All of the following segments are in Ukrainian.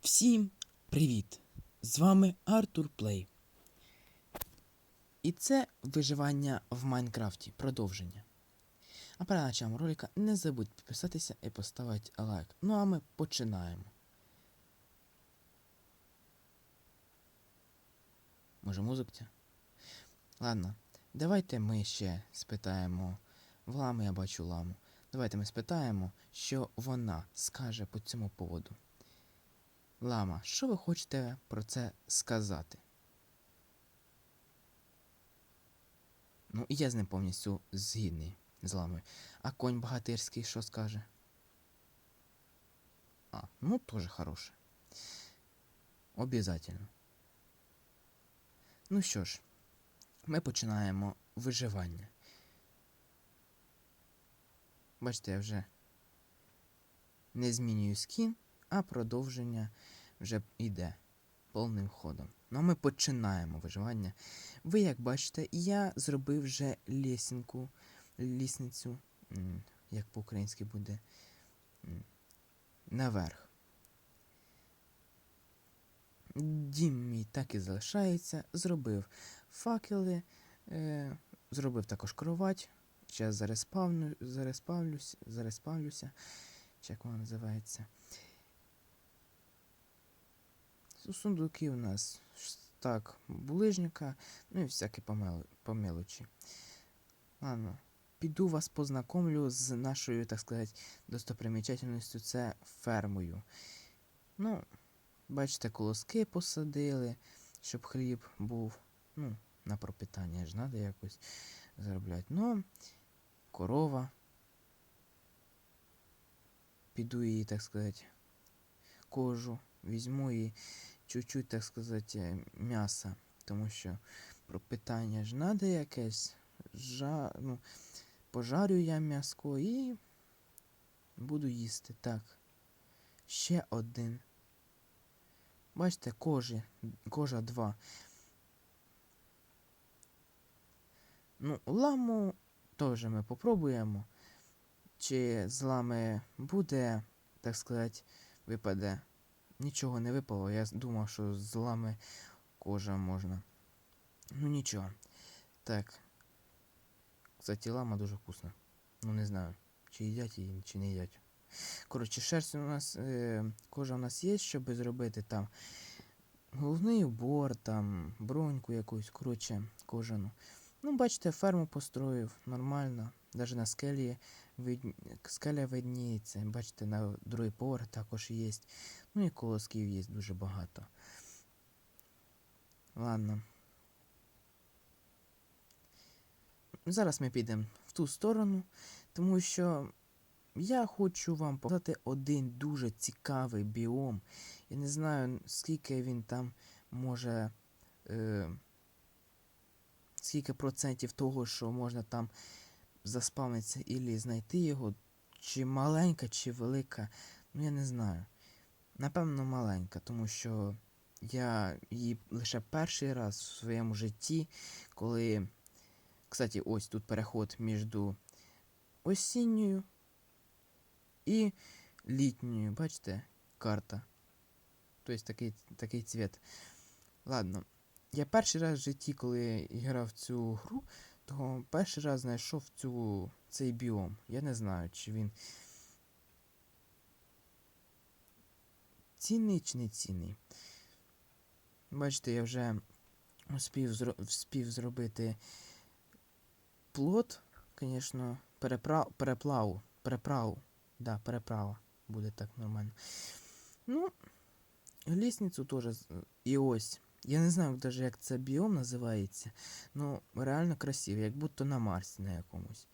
Всім привіт! З вами Артур Плей. І це виживання в Майнкрафті. Продовження. А перед началом ролика не забудь підписатися і поставити лайк. Ну а ми починаємо. Може музикця? Ладно, давайте ми ще спитаємо в лами, я бачу ламу. Давайте ми спитаємо, що вона скаже по цьому поводу. Лама, що ви хочете про це сказати? Ну, я з ним повністю згідний з ламою. А конь богатирський що скаже? А, ну теж хороше. Обязательно. Ну що ж, ми починаємо виживання. Бачите, я вже не змінюю скін, а продовження вже йде повним ходом. Ну а ми починаємо виживання. Ви, як бачите, я зробив вже лісінку, лісницю, як по-українськи буде, наверх. Дім мій так і залишається. Зробив факели, е, зробив також кровать. Зараз зареспавну, зареспавлюсь, зареспавлюся. Як вона називається? Су- Сундуки у нас так, булижника, ну і всякі по, мел- по мелочі. Ладно, піду вас познакомлю з нашою, так сказати, достопримічательністю, це фермою. Ну, бачите, колоски посадили, щоб хліб був. Ну, на пропитання ж треба якось заробляти. Ну, корова. Піду її, так сказати, кожу, візьму і чуть-чуть, так сказати, е, м'яса, тому що пропитання ж треба якесь. Жа... Ну, пожарю я м'яско і буду їсти. Так. Ще один. Бачите, кожі, кожа два. Ну, ламу теж ми попробуємо. Чи з лами буде, так сказати, випаде. Нічого не випало. Я думав, що з лами кожа можна. Ну нічого. Так. Кстати, лама дуже вкусна. Ну не знаю, чи їдять її, чи не їдять. Коротше, шерсть у нас, е, кожа у нас є, щоб зробити там головний убор, там броньку якусь, коротше, кожану. Ну, бачите, ферму построїв нормально. Навіть на скелі вид... скеля видніється. Бачите, на другий поверх також є. Ну і колосків є дуже багато. Ладно. Зараз ми підемо в ту сторону, тому що я хочу вам показати один дуже цікавий біом. Я не знаю, скільки він там може. Е, скільки процентів того, що можна там заспавнитися і знайти його, чи маленька, чи велика, ну я не знаю. Напевно, маленька, тому що я її лише перший раз в своєму житті, коли. Кстати, ось тут переход між осінньою і літньою, бачите, карта. Тобто такий, такий цвіт. Ладно. Я перший раз в житті, коли грав цю гру, то перший раз знайшов цю, цей біом. Я не знаю, чи він цінний чи не цінний. Бачите, я вже успів, зро... вспів зробити плот, звісно, переправ... переплаву. Переправу. Да, переправа. Буде так нормально. Ну, лісницю теж. І ось. Я не знаю навіть, як це біом називається. Ну, реально красивий, як будто на Марсі на якомусь.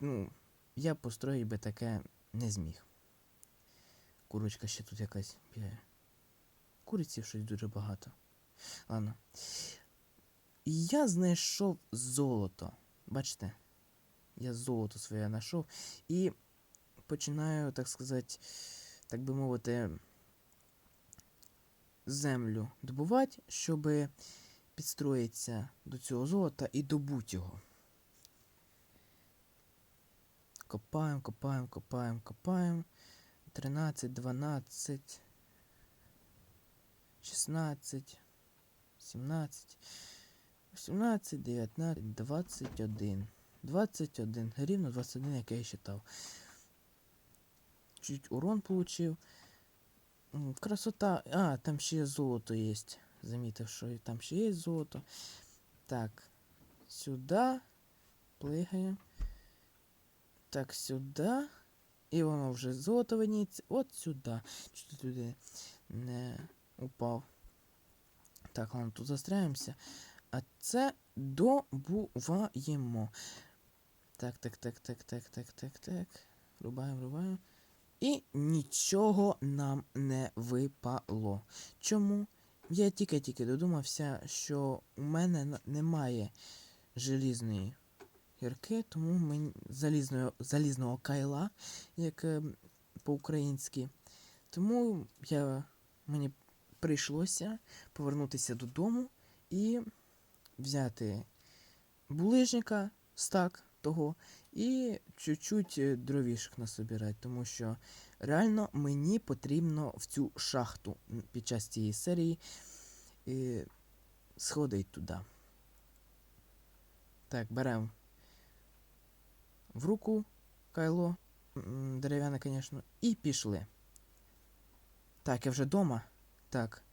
Ну, я построїть би таке не зміг. Курочка ще тут якась бігає. Куриців щось дуже багато. Ладно. Я знайшов золото. Бачите? Я золото своє знайшов. І починаю, так сказати, так би мовити, землю добувати, щоб підстроїтися до цього золота і добути його. Копаємо, копаємо, копаємо, копаємо. 13, 12, 16, 17, 18, 19, 21. 21. Рівно 21, як я і считав. Чуть урон получив. Красота. А, там ще золото є. Замітив, що там ще є золото. Так. Сюди. Плигаємо. Так, сюди. І воно вже золото виніється. От сюди. Чуть туди не упав. Так, ладно, тут застряємося. А це добуваємо. Так, так, так, так, так, так, так, так. Рубаємо, рубаємо. І нічого нам не випало. Чому? Я тільки-тільки додумався, що у мене немає желізної гірки, тому мені залізного, залізного кайла, як е, по-українськи. Тому я, мені прийшлося повернутися додому і взяти булижника, стак того, і чуть-чуть е, дровішок насобирати, тому що реально мені потрібно в цю шахту під час цієї серії е, сходить туди. Так, беремо в руку кайло, дерев'яне, звісно, і пішли. Так, я вже вдома. Так,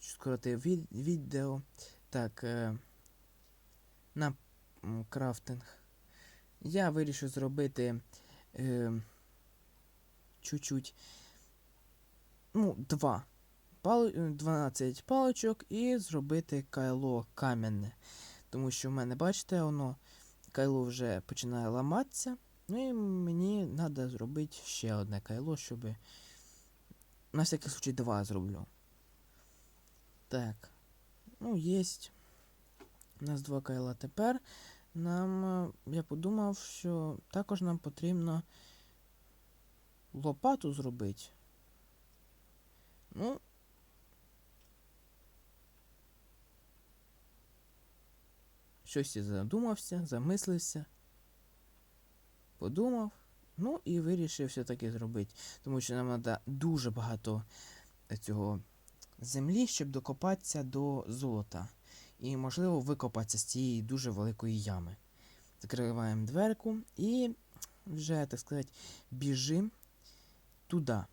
скоротив від, відео. Так, е, на крафтинг. Я вирішив зробити е, чуть-чуть. Ну, два. Пал, е, 12 паличок і зробити кайло кам'яне. Тому що в мене, бачите, воно кайло вже починає ламатися. Ну і мені треба зробити ще одне кайло, щоб. На всякий случай два зроблю. Так. Ну, єсть. У нас два кайла тепер. Нам. е, Я подумав, що також нам потрібно лопату зробити. Ну. Щось я задумався, замислився. Подумав. Ну і вирішив все-таки зробити. Тому що нам треба дуже багато цього землі, щоб докопатися до золота. І, можливо, викопатися з цієї дуже великої ями. Закриваємо дверку і вже, так сказати, біжимо туди.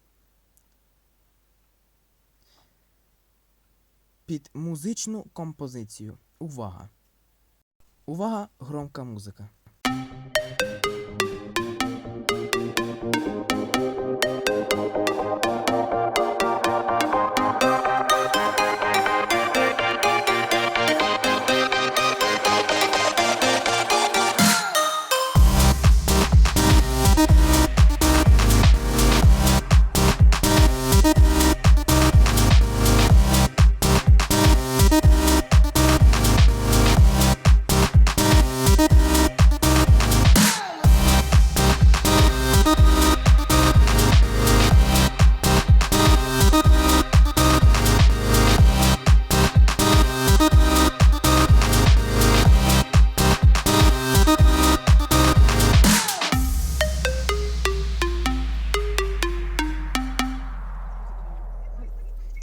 Під музичну композицію. Увага! Увага, громка музика.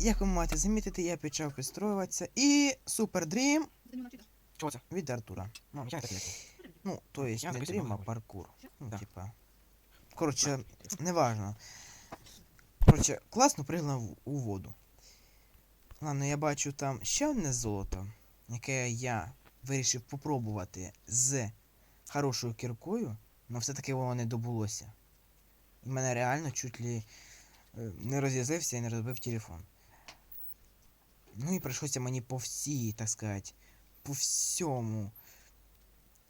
Як ви маєте замітити, я почав підстроюватися і Супер Дрім Чого це? від Артура. Ну, я такий. Ну, то Я не дрім, а паркур. Ну, типа. Коротше, неважно. Коротше, класно пригнав у воду. Ладно, я бачу там ще одне золото, яке я вирішив попробувати з хорошою кіркою, але все-таки воно не добулося. І мене реально чуть ли е, не роз'язлився і не розбив телефон. Ну і прийшлося мені по всій, так сказати, по всьому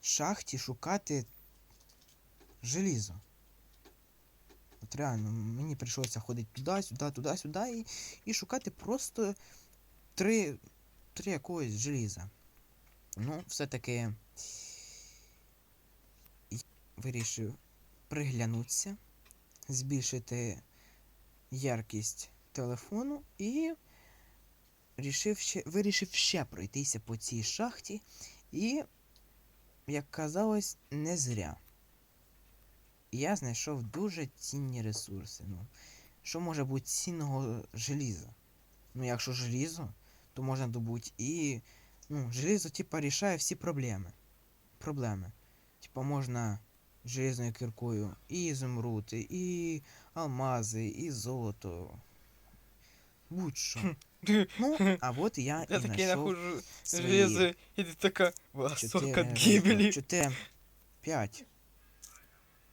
шахті шукати желізо. От реально, мені прийшлося ходити туди, сюди, туди, сюди і, і шукати просто три, три якогось желіза. Ну, все-таки вирішив приглянутися, збільшити яркість телефону і рішив ще, вирішив ще пройтися по цій шахті і як казалось, не зря. Я знайшов дуже цінні ресурси. Ну, що може бути цінного желіза? Ну, якщо желізо, то можна добути і. Ну, желізо, типа, рішає всі проблеми. Проблеми. Типа, можна железною кіркою і ізумрути, і алмази, і золото. Будь-що. Ну, а от я, Я і такий знайшов нахожу свої железо, и ты такая, чотири, от гибели. чотири, п'ять,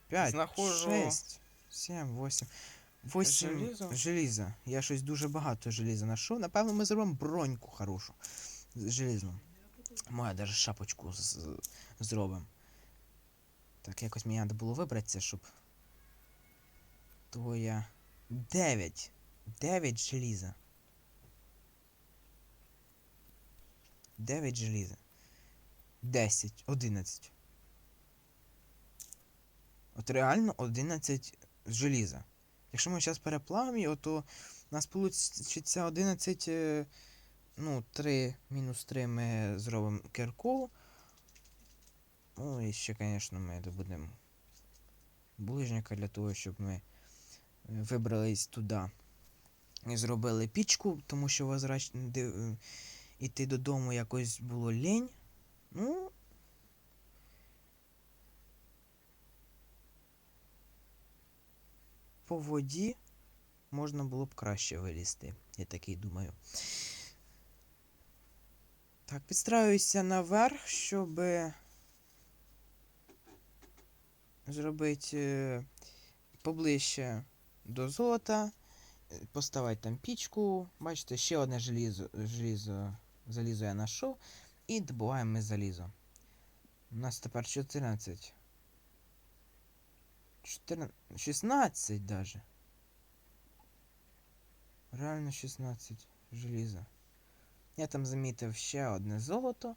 п'ять, Знаходжу. шесть, сім, восім. Восім Желізо? желіза. Я щось дуже багато желіза знайшов. Напевно, ми зробимо броньку хорошу. з-. Моя даже шапочку з- з- зробимо. Так, якось мені треба було вибратися, щоб. Того я. Дев'ять. Дев'ять желіза. Дев'ять желіза. Десять. Одинадцять. От реально 11 желіза. Якщо ми зараз переплавимо його, то у нас вийде 11. е, Ну, 3 мінус 3 ми зробимо кирку. Ну і ще, звісно, ми добудемо булижника для того, щоб ми е, вибрались туди. І зробили пічку, тому що возврач... іти додому якось було лінь. Ну. По воді можна було б краще вилізти, я такий думаю. Так, підстраюся наверх, щоб зробити е, поближче до золота, е, поставити там пічку. Бачите, ще одне желізо, желізо, залізо я знайшов. І добуваємо ми залізо. У нас тепер 14. 14 16 даже. Реально 16 желіза. Я там замітив ще одне золото.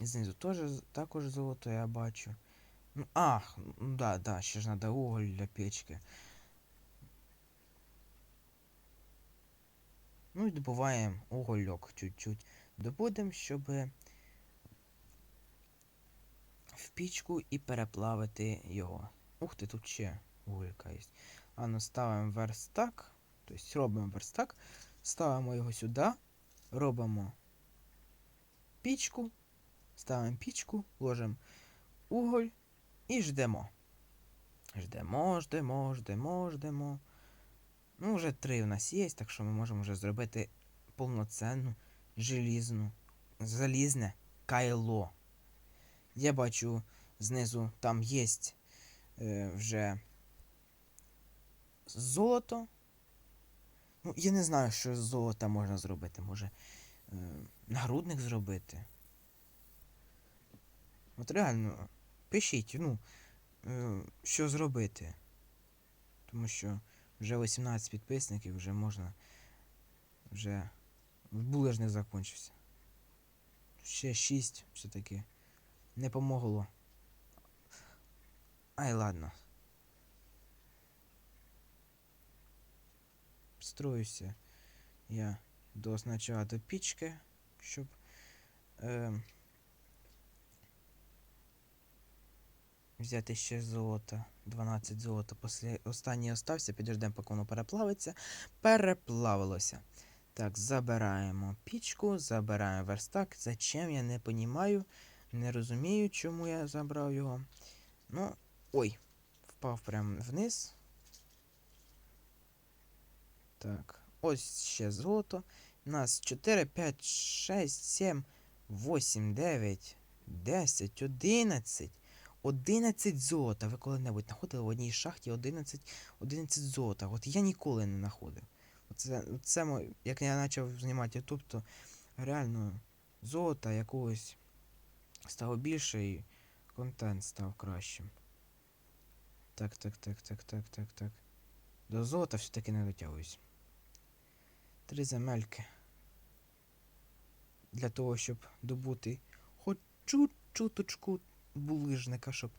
І знизу теж, також золото я бачу. Ну, ах, ну да, да, ще ж треба уголь для печки. Ну і добуваємо угольок чуть-чуть. Добудемо, щоб в пічку і переплавити його. Ух ти, тут ще уголька є. А ставимо верстак. Тобто робимо верстак. Ставимо його сюди. Робимо пічку. Ставимо пічку, ложимо уголь і ждемо. Ждемо, ждемо, ждемо, ждемо. Ну, вже три в нас є, так що ми можемо вже зробити повноцінну желізну, залізне кайло. Я бачу знизу там є е, вже золото. Ну, я не знаю, що з золота можна зробити. Може е, нагрудник зробити. От реально, пишіть, ну, е, що зробити. Тому що вже 18 підписників, вже можна. Вже булежник закінчився. Ще 6 все-таки. Не помогло. Ай, ладно. Строюся я до сначала до пічки, щоб. Е, взяти ще золото. 12 золота. Останній остався, підождемо, поки воно переплавиться. Переплавилося. Так, забираємо пічку, забираємо верстак. Зачем я не понімаю. Не розумію, чому я забрав його. Ну, ой, впав прямо вниз. Так, ось ще золото. У нас 4, 5, 6, 7, 8, 9, 10, 11. 11 золота. Ви коли-небудь знаходили в одній шахті 11, 11 золота. От я ніколи не знаходив. Оце, це, як я почав знімати YouTube, то реально золота якогось стало більше і контент став кращим. Так, так, так, так, так, так, так. До золота все-таки не дотягуюсь. Три земельки. Для того, щоб добути хоч чуть-чуточку булижника, щоб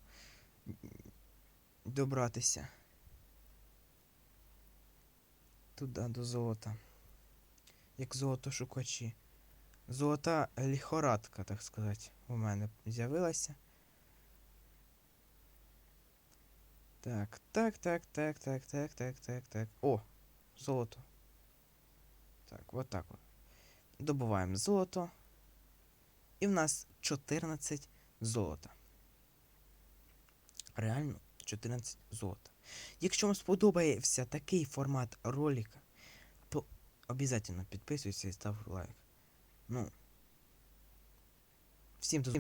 добратися. Туди до золота. Як золотошукачі. Золота ліхорадка, так сказати, у мене з'явилася. Так, так, так, так, так, так, так, так, так. О, золото. Так, от так от. Добуваємо золото. І в нас 14 золота. Реально 14 золота. Якщо вам сподобається такий формат ролика, то обов'язково підписуйся і став лайк. Ну. Всім до